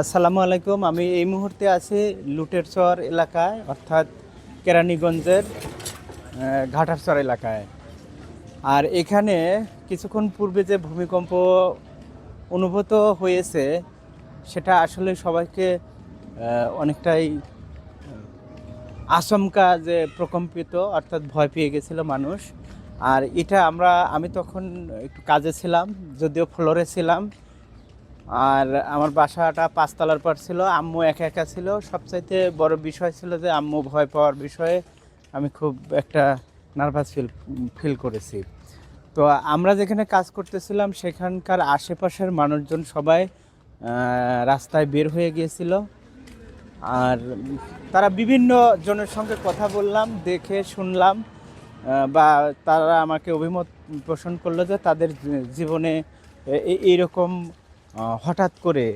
আসসালামু আলাইকুম। আমি এই মুহূর্তে আছি লুটেরচর এলাকায়, অর্থাৎ কেরানীগঞ্জের ঘাটারচর এলাকায়। আর এখানে কিছুক্ষণ পূর্বে যে ভূমিকম্প অনুভূত হয়েছে, সেটা আসলে সবাইকে অনেকটাই আচমকা যে প্রকম্পিত, অর্থাৎ ভয় পেয়ে গেছিল মানুষ। আর এটা আমরা, আমি তখন একটু কাজে ছিলাম, যদিও ফ্লোরে ছিলাম। আর আমার বাসাটা পাঁচতলার পর ছিল, আম্মু একা একা ছিল। সবচাইতে বড় বিষয় ছিল যে আম্মু ভয় পাওয়ার বিষয়ে আমি খুব একটা নার্ভাস ফিল ফিল করেছি। তো আমরা যেখানে কাজ করতেছিলাম, সেখানকার আশেপাশের মানুষজন সবাই রাস্তায় বের হয়ে গিয়েছিল। আর তারা বিভিন্ন জনের সঙ্গে কথা বললাম, দেখে শুনলাম বা তারা আমাকে অভিমত পোষণ করল যে তাদের জীবনে এইরকম হঠাৎ করে।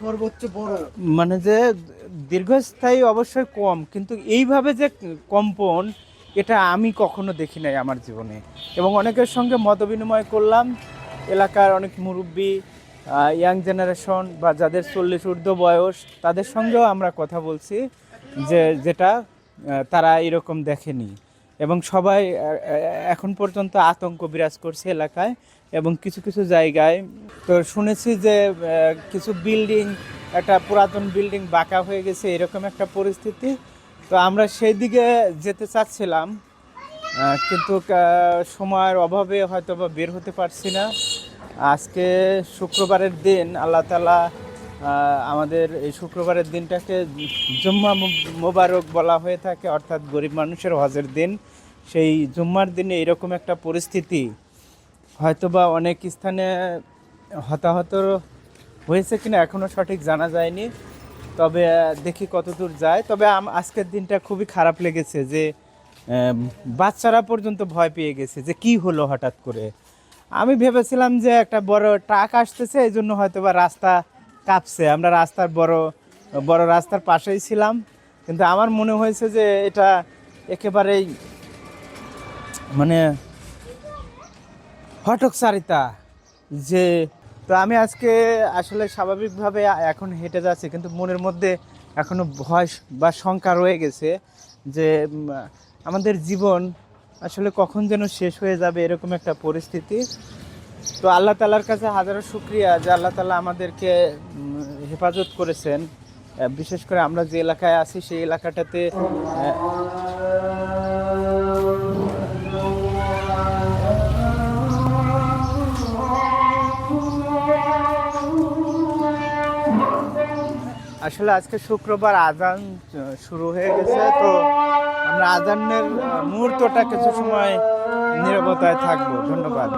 সর্বোচ্চ বড়। মানে যে দীর্ঘস্থায়ী অবশ্যই কম কিন্তু এইভাবে যে কম্পন এটা আমি কখনো দেখি নাই আমার জীবনে। এবং অনেকের সঙ্গে মত বিনিময় করলাম এলাকার অনেক মুরব্বী ইয়াং জেনারেশন বা যাদের চল্লিশ ঊর্ধ্ব বয়স তাদের সঙ্গেও আমরা কথা বলছি যে যেটা তারা এরকম দেখেনি। এবং সবাই এখন পর্যন্ত আতঙ্ক বিরাজ করছে এলাকায় এবং কিছু কিছু জায়গায়। তো শুনেছি যে কিছু বিল্ডিং, একটা পুরাতন বিল্ডিং বাঁকা হয়ে গেছে, এরকম একটা পরিস্থিতি। তো আমরা সেই দিকে যেতে চাচ্ছিলাম কিন্তু সময়ের অভাবে হয়তো বা বের হতে পারছি না। আজকে শুক্রবারের দিন আল্লাহ তালা আমাদের এই শুক্রবারের দিনটাকে জুম্মা মোবারক বলা হয়ে থাকে, অর্থাৎ গরিব মানুষের হজের দিন। সেই জুম্মার দিনে এরকম একটা পরিস্থিতি, হয়তোবা অনেক স্থানে হতাহত হয়েছে কিনা এখনও সঠিক জানা যায়নি। তবে দেখি কতদূর যায়। তবে আজকের দিনটা খুবই খারাপ লেগেছে যে বাচ্চারা পর্যন্ত ভয় পেয়ে গেছে যে কি হলো হঠাৎ করে। আমি ভেবেছিলাম যে একটা বড় ট্রাক আসতেছে এই জন্য হয়তো বা রাস্তা কাঁপছে। আমরা রাস্তার বড় বড় রাস্তার পাশেই ছিলাম। কিন্তু আমার মনে হয়েছে যে এটা একেবারেই মানে হটকচারিতা যে, তো আমি আজকে আসলে স্বাভাবিকভাবে এখন হেঁটে যাচ্ছি, কিন্তু মনের মধ্যে এখনও ভয় বা শঙ্কা রয়ে গেছে যে আমাদের জীবন আসলে কখন যেন শেষ হয়ে যাবে এরকম একটা পরিস্থিতি। তো আল্লাহ তালার কাছে হাজারো শুক্রিয়া যে আল্লাহ তালা আমাদেরকে হেফাজত করেছেন। বিশেষ করে আমরা যে এলাকায় আছি, সেই এলাকাটাতে আসলে আজকে শুক্রবার আজান শুরু হয়ে গেছে। তো আমরা আজানের মুহূর্তটা কিছু সময় নিরবতায় থাকব। ধন্যবাদ।